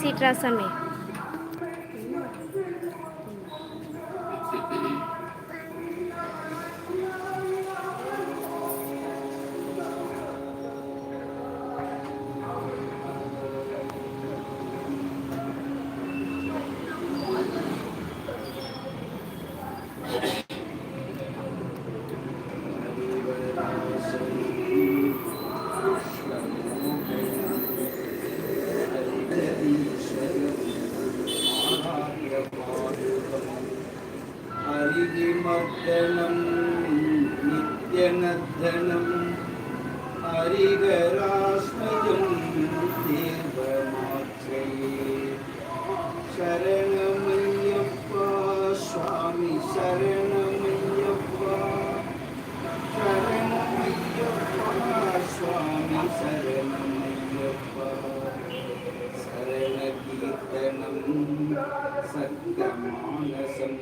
सीटरा समय शरास्मजं देवमात्रे शरणमय्यप्पा स्वामी शरणमय्यप्पा शरणमय्यप्पा स्वामी शरणमय्यप्पा शरणकीर्तनं सत्यमानसं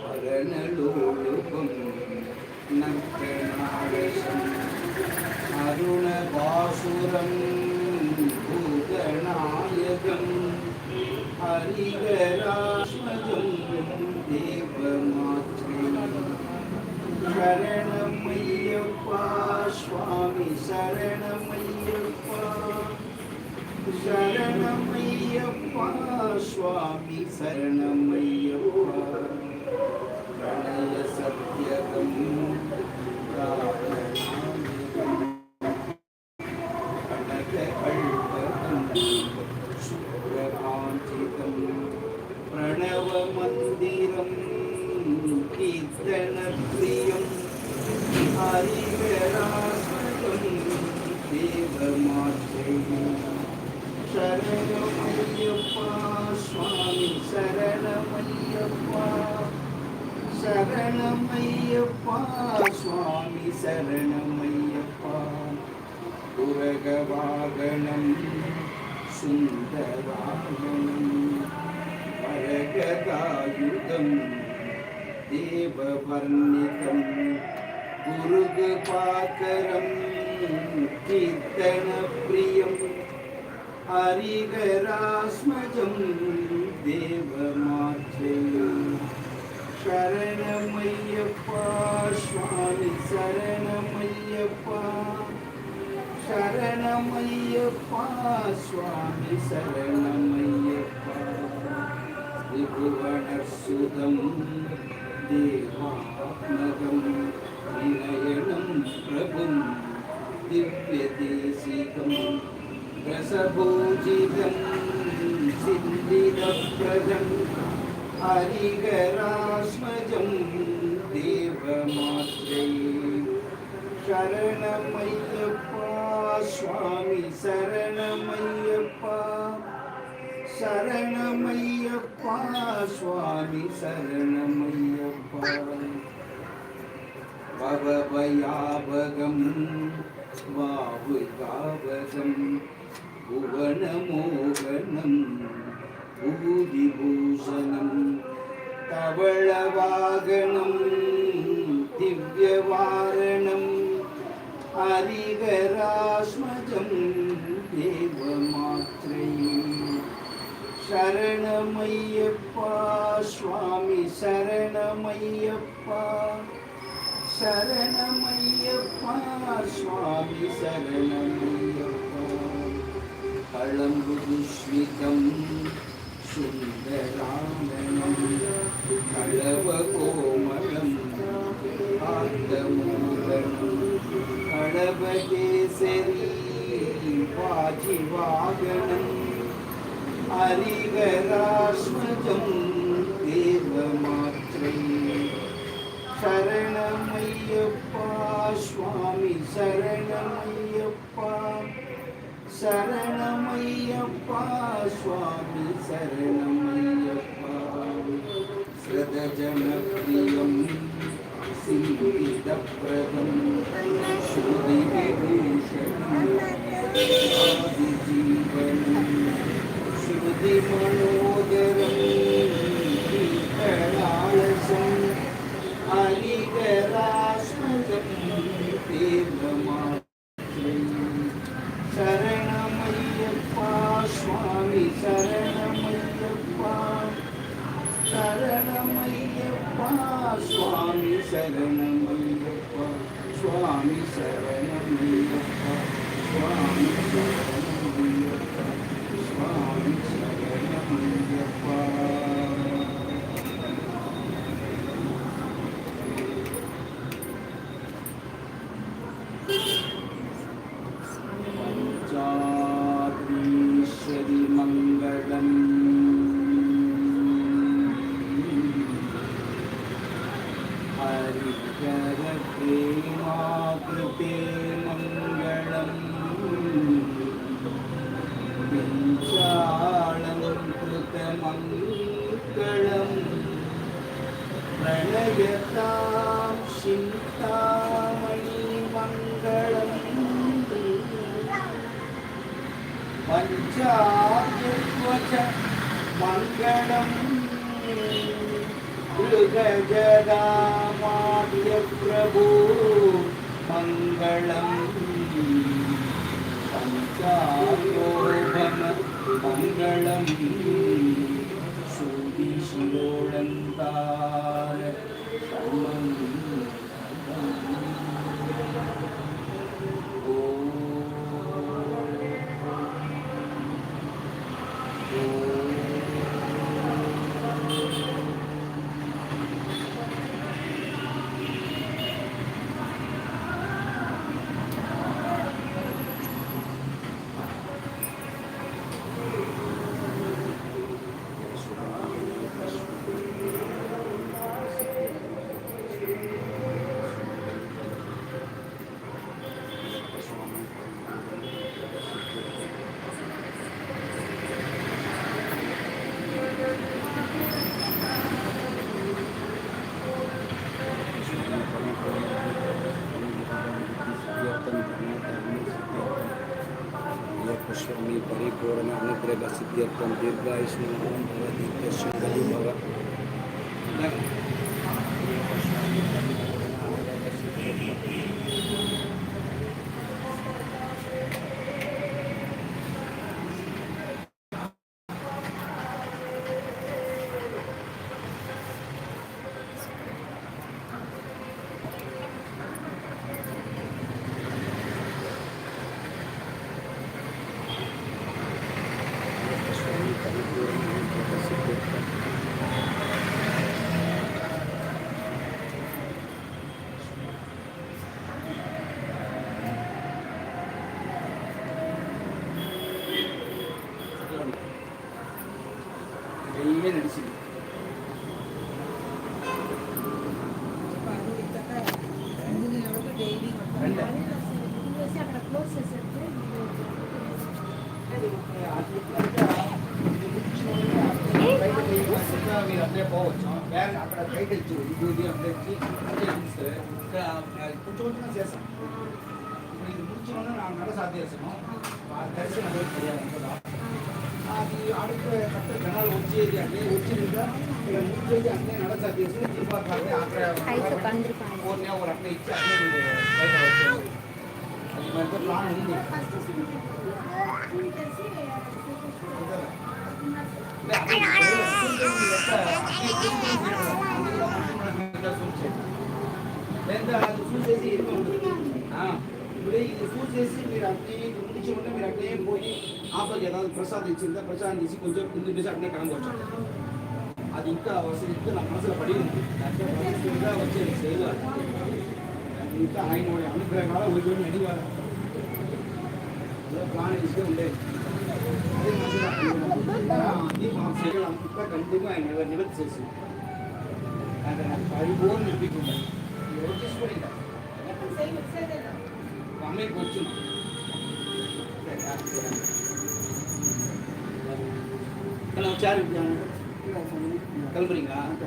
वरणलोलुपं अरुणदासुरं हरिगराश्वजं हरिददास्मदं शरणमय्यप्पा शरणमय्यप्पामि शरणमय्यप्पा। शरणमय्यप्पा श्वामि शरणम् சரணமையப்பா உரகவாகனம் சுந்தராகனம் வரகதாயுதம் தேவவர்ணிதம் குருகு பாக்கரம் கீர்த்தன பிரியம் ஹரிகராஸ்மஜம் தேவமாற்றே शरणमय्यप्पा स्वामि शरणमय्यप्पा शरणमय्यप्पा स्वामि शरणमय्यप्पा। त्रिभुवनसुतं देवात्मकं विनयनं प्रभुं दिव्यदेशिकं रसभोजितं चिन्धिरप्रजल हरिगरास्मजं देवमात्रे। शरणमय्यप्पा स्वामी शरणमय्यप्पा। शरणमय्यप्पा स्वामी शरणमय्यप्पा। भवभयाभगं वाहुगाभगं भुवनमोहनं भूरिभूषणम् തവളവാഗണം ദിവ്യവാരണം ഹരികരാസ്മജം ദേവമാത്രേ ശരണമയ്യപ്പ സ്വാമി ശരണമയ്യപ്പ ശരണമയ്യപ്പ സ്വാമി ശരണമയ്യപ്പ. കളമ്പുദുഷ്മിതം சுந்தராமனும் களவ கோமலம் ஆந்தமுதனும் களபகேசரி பாஜி வாகனம் ஹரிகராஸ்மஜம் தேவமாத்திரை சரணமையப்பா சுவாமி சரணமையப்பா சரணமையப்பா. स्वामी शरणमय्यप्पा सदजनप्रियं सिद्धिदप्रदं आदिजीवनं श्रुतिमनो Yeah. உயர்ந்தாம் சிந்தாமணி மங்களம் பஞ்சாத்வஜ மங்களம் ஜதாமாதிய பிரபு சூதி சிரோளந்தார 我们 Coronado, Brega, Sipier, Pandir, Guys, mga mga mga mga mga mga mga mga நிறைய நடிச்சிருக்கு మీరు అట్లే పోవచ్చు వేరే అక్కడ బయట ఇచ్చు ఇది ఇది అట్లే ఇచ్చి అట్లే ఇస్తే ఇక్కడ కొంచెం కొంచెం చేస్తాం ఇప్పుడు ఇది முடிச்சோன்னா நான் நட సాధ్యసను దర్శనం తెలియాలి అది అడుగు కట్ట జనాలు వచ్చేది అంటే వచ్చినాక ఇక్కడ ముందు అన్నీ నడచేసి తిరుపతి అక్కడ ఫోన్ ఒకరు అట్లా ఇచ్చి అన్నీ బయట వచ్చాను అది మనతో ప్లాన్ ఉంది చూసేసి రిఫ్యూజ్ చేసి మీరు అట్నే ముందు ఉంటే మీరు అట్నే పోయి ఆఫర్ ఏదైనా ప్రసాదం ఇచ్చిందా ప్రసాదం ఇచ్చి కొంచెం ముందు చేసి అట్నే కనుకొచ్చాను అది ఇంకా అసలు ఇంకా నా మనసులో పడి ఉంది ఇంకా వచ్చేది సేవ ఇంకా ఆయన అనుగ్రహాల ఉద్యోగం అడిగారు ప్లాన్ ఇస్తే ఉండేది అది మా సేవలు అంతా కంటిన్యూ ఆయన నివృత్తి చేసింది అంటే నాకు పరిపూర్ణ నమ్మిక ఉండేది ఎవరు తీసుకోలేదు అమ్మాయికి వచ్చింది వచ్చారు కలపరింగా